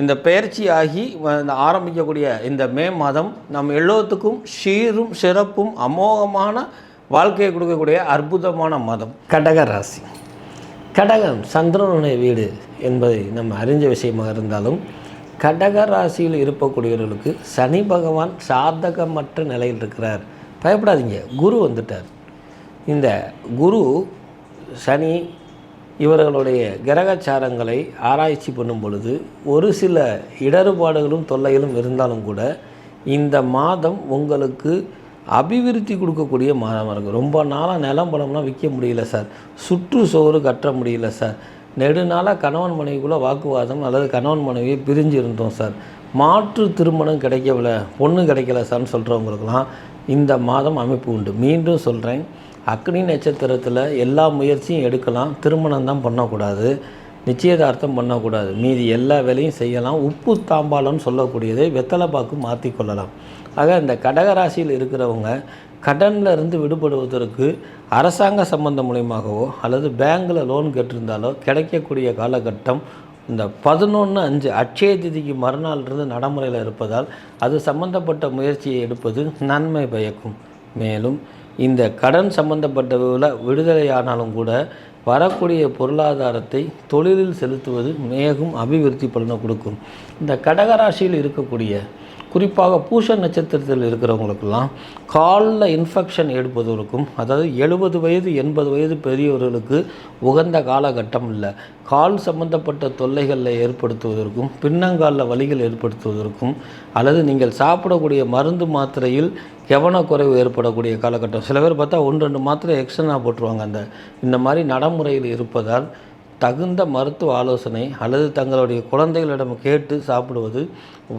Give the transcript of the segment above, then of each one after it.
இந்த பெயர்ச்சி ஆகி ஆரம்பிக்கக்கூடிய இந்த மே மாதம் நம் எல்லோத்துக்கும் சீரும் சிறப்பும் அமோகமான வாழ்க்கையை கொடுக்கக்கூடிய அற்புதமான மாதம். கடக ராசி. கடகம் சந்திரனுடைய வீடு என்பதை நம்ம அறிஞ்ச விஷயமாக இருந்தாலும் கடக ராசியில் இருப்பக்கூடியவர்களுக்கு சனி பகவான் சாதகமற்ற நிலையில் இருக்கிறார். பயப்படாதீங்க குரு வந்துட்டார். இந்த குரு சனி இவர்களுடைய கிரகச்சாரங்களை ஆராய்ச்சி பண்ணும் பொழுது ஒரு சில இடர்பாடுகளும் தொல்லைகளும் இருந்தாலும் கூட இந்த மாதம் உங்களுக்கு அபிவிருத்தி கொடுக்கக்கூடிய மாதமாக இருக்குது ரொம்ப நாளாக நிலம் பழம்லாம் விற்க முடியல சார். சுற்று சோறு கட்ட முடியல சார். நெடுநாளாக கணவன் மனைவிக்குள்ளே வாக்குவாதம் அல்லது கணவன் மனைவியை பிரிஞ்சு இருந்தோம் சார். மாற்று திருமணம் கிடைக்கவில்ல பொண்ணு கிடைக்கல சார்னு சொல்கிறவங்களுக்கெல்லாம் இந்த மாதம் அமைப்பு உண்டு. மீண்டும் சொல்கிறேன் அக்னி நட்சத்திரத்தில் எல்லா முயற்சியும் எடுக்கலாம். திருமணம் தான் பண்ணக்கூடாது. நிச்சயதார்த்தம் பண்ணக்கூடாது. மீதி எல்லா வேலையும் செய்யலாம். உப்பு தாம்பாளம்னு சொல்லக்கூடியதை வெத்தலை பாக்கு மாற்றி கொள்ளலாம். ஆக இந்த கடகராசியில் இருக்கிறவங்க கடனில் இருந்து விடுபடுவதற்கு அரசாங்க சம்பந்தம் மூலியமாகவோ அல்லது பேங்க்கில் லோன் கேட்டிருந்தாலோ கிடைக்கக்கூடிய காலகட்டம் இந்த பதினொன்று அஞ்சு அட்சய திதிக்கு மறுநாள் இருந்து நடைமுறையில் இருப்பதால் அது சம்பந்தப்பட்ட முயற்சியை எடுப்பது நன்மை பயக்கும். மேலும் இந்த கடன் சம்பந்தப்பட்ட விடுதலையானாலும் கூட வரக்கூடிய பொருளாதாரத்தை தொழிலில் செலுத்துவது மேகும் அபிவிருத்தி பலனை கொடுக்கும். இந்த கடகராசியில் இருக்கக்கூடிய குறிப்பாக பூஷ நட்சத்திரத்தில் இருக்கிறவங்களுக்கெல்லாம் காலில் இன்ஃபெக்ஷன் ஏற்படுவதற்கும் அதாவது எழுபது வயது எண்பது வயது பெரியவர்களுக்கு உகந்த காலகட்டம் இல்லை. கால் சம்பந்தப்பட்ட தொல்லைகளில் ஏற்படுத்துவதற்கும் பின்னங்காலில் வலிகள் ஏற்படுத்துவதற்கும் அல்லது நீங்கள் சாப்பிடக்கூடிய மருந்து மாத்திரையில் கவனக்குறைவு ஏற்படக்கூடிய காலகட்டம். சில பேர் பார்த்தா ஒன்று ரெண்டு மாத்திரை எக்ஸ்ட்ரா போட்டுருவாங்க. அந்த இந்த மாதிரி நடைமுறையில் இருப்பதால் தகுந்த மருத்துவ ஆலோசனை அல்லது தங்களுடைய குழந்தைகளிடம் கேட்டு சாப்பிடுவது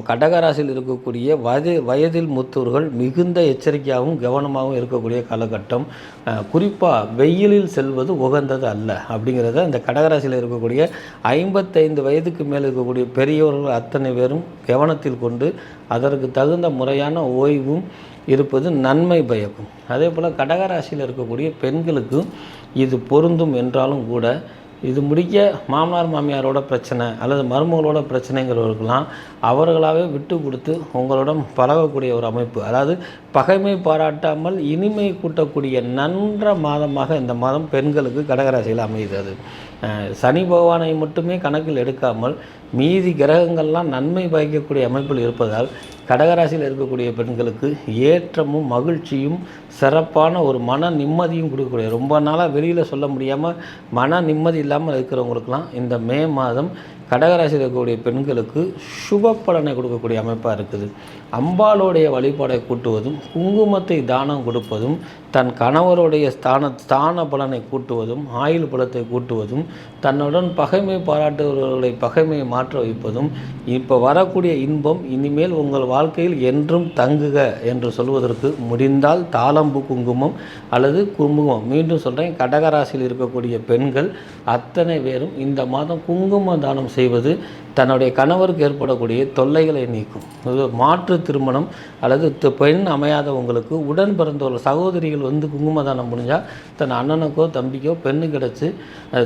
கடகராசியில் இருக்கக்கூடிய வயது வயதில் முத்தூர்கள் மிகுந்த எச்சரிக்கையாகவும் கவனமாகவும் இருக்கக்கூடிய காலகட்டம். குறிப்பாக வெயிலில் செல்வது உகந்தது அல்ல அப்படிங்கிறத இந்த கடகராசியில் இருக்கக்கூடிய ஐம்பத்தைந்து வயதுக்கு மேல் இருக்கக்கூடிய பெரியவர்கள் அத்தனை பேரும் கவனத்தில் கொண்டு அதற்கு தகுந்த முறையான ஓய்வும் இருப்பது நன்மை பயக்கும். அதே போல் கடகராசியில் இருக்கக்கூடிய பெண்களுக்கும் இது பொருந்தும் என்றாலும் கூட இது முடிக்க மாமனார் மாமியாரோட பிரச்சனை அல்லது மருமகளோட பிரச்சனைங்கிறவர்களுக்கெல்லாம் அவர்களாகவே விட்டு கொடுத்து உங்களுடன் பழகக்கூடிய ஒரு அமைப்பு. அதாவது பகைமை பாராட்டாமல் இனிமை கூட்டக்கூடிய நன்ற மாதமாக இந்த மாதம் பெண்களுக்கு கடகராசியில் அமையுது அது. சனி பகவானை மட்டுமே கணக்கில் எடுக்காமல் மீதி கிரகங்கள்லாம் நன்மை பயக்கக்கூடிய அமைப்பில் இருப்பதால் கடகராசியில் இருக்கக்கூடிய பெண்களுக்கு ஏற்றமும் மகிழ்ச்சியும் சிறப்பான ஒரு மன நிம்மதியும் கொடுக்கக்கூடிய. ரொம்ப நாளாக வெளியில் சொல்ல முடியாமல் மன நிம்மதி இல்லாமல் இருக்கிறவங்களுக்கெல்லாம் இந்த மே மாதம் கடகராசியில் இருக்கக்கூடிய பெண்களுக்கு சுப பலனை கொடுக்கக்கூடிய அமைப்பாக இருக்குது. அம்பாளுடைய வழிபாடை கூட்டுவதும் குங்குமத்தை தானம் கொடுப்பதும் தன் கணவருடைய ஸ்தான ஸ்தான பலனை கூட்டுவதும் ஆயுள் பலத்தை கூட்டுவதும் தன்னுடன் பகைமை பாராட்டுபவர்களை பகைமையை மாற்ற வைப்பதும் இப்போ வரக்கூடிய இன்பம் இனிமேல் உங்கள் வாழ்க்கையில் என்றும் தங்குக என்று சொல்வதற்கு முடிந்தால் தாளம்பு குங்குமம் அல்லது குங்குமம். மீண்டும் சொல்கிறேன் கடகராசியில் இருக்கக்கூடிய பெண்கள் அத்தனை பேரும் இந்த மாதம் குங்கும தானம் செய்வது தன்னுடைய கணவருக்கு ஏற்படக்கூடிய தொல்லைகளை நீக்கும். மாற்று திருமணம் அல்லது பெண் அமையாதவங்களுக்கு உடன் பிறந்தவர்கள் சகோதரிகள் வந்து குங்குமதானம் முடிஞ்சால் தன் அண்ணனுக்கோ தம்பிக்கோ பெண்ணு கிடச்சி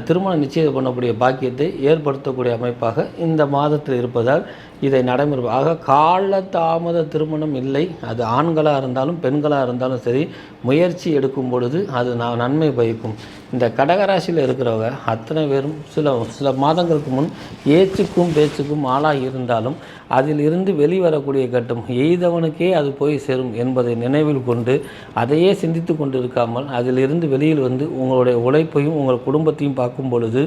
திருமணம் நிச்சயம் பண்ணக்கூடிய பாக்கியத்தை ஏற்படுத்தக்கூடிய அமைப்பாக இந்த மாதத்தில் இருப்பதால் இதை நடைமுறை ஆக கால தாமத திருமணம் இல்லை. அது ஆண்களாக இருந்தாலும் பெண்களாக இருந்தாலும் சரி முயற்சி எடுக்கும் பொழுது அது நான் நன்மை பயக்கும். இந்த கடகராசியில் இருக்கிறவங்க அத்தனை பேரும் சில சில மாதங்களுக்கு முன் ஏச்சுக்கும் பேச்சுக்கும் ஆளாகி இருந்தாலும் அதில் இருந்து வெளிவரக்கூடிய கட்டம் எய்தவனுக்கே அது போய் சேரும் என்பதை நினைவில் கொண்டு அதையே சிந்தித்து கொண்டு இருக்காமல் அதிலிருந்து வெளியில் வந்து உங்களுடைய உழைப்பையும் உங்கள் குடும்பத்தையும் பார்க்கும் பொழுது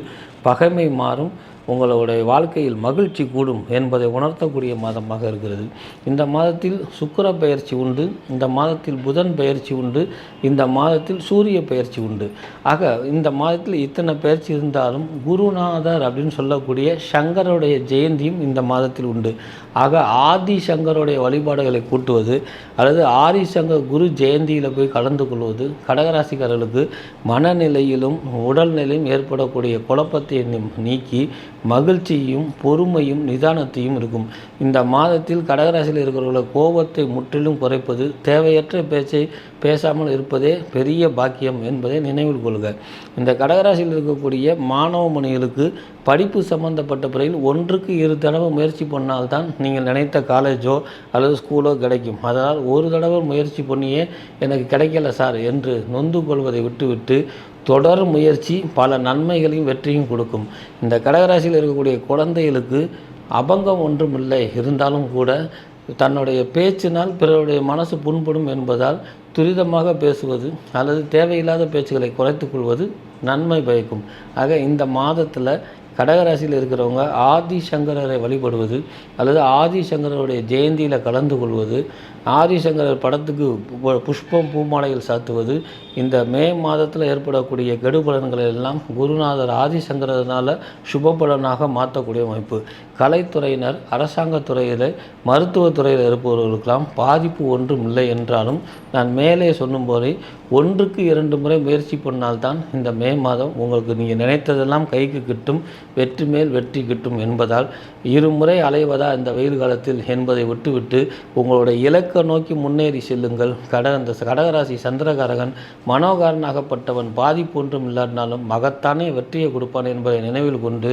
பகைமை மாறும். உங்களுடைய வாழ்க்கையில் மகிழ்ச்சி கூடும் என்பதை உணர்த்தக்கூடிய மாதமாக இருக்கிறது. இந்த மாதத்தில் சுக்கிர பெயர்ச்சி உண்டு இந்த மாதத்தில் புதன் பெயர்ச்சி உண்டு இந்த மாதத்தில் சூரிய பயிற்சி உண்டு. ஆக இந்த மாதத்தில் இத்தனை பெயர்ச்சி இருந்தாலும் குருநாதர் அப்படின்னு சொல்லக்கூடிய சங்கருடைய ஜெயந்தியும் இந்த மாதத்தில் உண்டு. ஆக ஆதி சங்கருடைய வழிபாடுகளை கூட்டுவது அல்லது ஆதி சங்கர் குரு ஜெயந்தியில் போய் கலந்து கொள்வது கடகராசிக்காரர்களுக்கு மனநிலையிலும் உடல்நிலையும் ஏற்படக்கூடிய குழப்பத்தை நீக்கி மகிழ்ச்சியும் பொறுமையும் நிதானத்தையும் இருக்கும். இந்த மாதத்தில் கடகராசியில் இருக்கிறவர்கள் கோபத்தை முற்றிலும் குறைப்பது தேவையற்ற பேச்சை பேசாமல் இருப்பதே பெரிய பாக்கியம் என்பதை நினைவில் கொள்க. இந்த கடகராசியில் இருக்கக்கூடிய மாணவ மணிகளுக்கு படிப்பு சம்பந்தப்பட்ட பிறகு ஒன்றுக்கு இரு தடவை முயற்சி பண்ணால்தான் நீங்கள் நினைத்த காலேஜோ அல்லது ஸ்கூலோ கிடைக்கும். அதனால் ஒரு தடவை முயற்சி பண்ணியே எனக்கு கிடைக்கல சார் என்று நொந்து கொள்வதை விட்டுவிட்டு தொடர் முயற்சி பல நன்மைகளையும் வெற்றியும் கொடுக்கும். இந்த கடகராசியில் இருக்கக்கூடிய குழந்தைகளுக்கு அபங்கம் ஒன்றும் இல்லை இருந்தாலும் கூட தன்னுடைய பேச்சினால் பிறருடைய மனசு புண்படும் என்பதால் துரிதமாக பேசுவது அல்லது தேவையில்லாத பேச்சுகளை குறைத்து கொள்வது நன்மை பயக்கும். ஆக இந்த மாதத்தில் கடகராசியில் இருக்கிறவங்க ஆதிசங்கரரை வழிபடுவது அல்லது ஆதிசங்கரருடைய ஜெயந்தியில் கலந்து கொள்வது ஆதிசங்கரர் படத்துக்கு பு- புஷ்பம் பூமாலையில் சாத்துவது இந்த மே மாதத்தில் ஏற்படக்கூடிய கெடுபலன்களை எல்லாம் குருநாதர் ஆதிசங்கரனால் சுப பலனாக மாற்றக்கூடிய அமைப்பு கலைத்துறையினர் அரசாங்கத்துறையில் மருத்துவத்துறையில் இருப்பவர்களுக்கெல்லாம் பாதிப்பு ஒன்றும் இல்லை என்றாலும் நான் மேலே சொன்னும்போது ஒன்றுக்கு இரண்டு முறை முயற்சி பண்ணால்தான் இந்த மே மாதம் உங்களுக்கு நீங்கள் நினைத்ததெல்லாம் கைக்கு கிட்டும் வெற்றி மேல் வெற்றி கிட்டும் என்பதால் இருமுறை அலைவதா இந்த வெயில் காலத்தில் என்பதை விட்டுவிட்டு உங்களுடைய இலக்கை நோக்கி முன்னேறி செல்லுங்கள். கட அந்த கடகராசி சந்திரகாரகன் மனோகாரனாகப்பட்டவன் பாதிப்பு ஒன்றும் இல்லாட்டினாலும் மகத்தானே வெற்றியை கொடுப்பான் என்பதை நினைவில் கொண்டு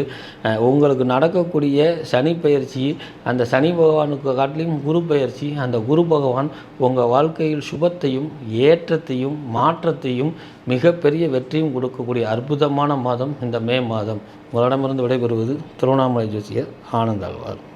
உங்களுக்கு நடக்கக்கூடிய சனி பயிற்சி அந்த சனி பகவானுக்கு காட்டிலும் குரு பயிற்சி அந்த குரு பகவான் உங்கள் வாழ்க்கையில் சுபத்தையும் ஏற்றத்தையும் மாற்றத்தையும் மிகப்பெரிய வெற்றியும் கொடுக்கக்கூடிய அற்புதமான மாதம் இந்த மே மாதம். உங்களிடமிருந்து விடைபெறுவது திருவண்ணாமலை ஜோசியர் ஆனந்தாழ்வார்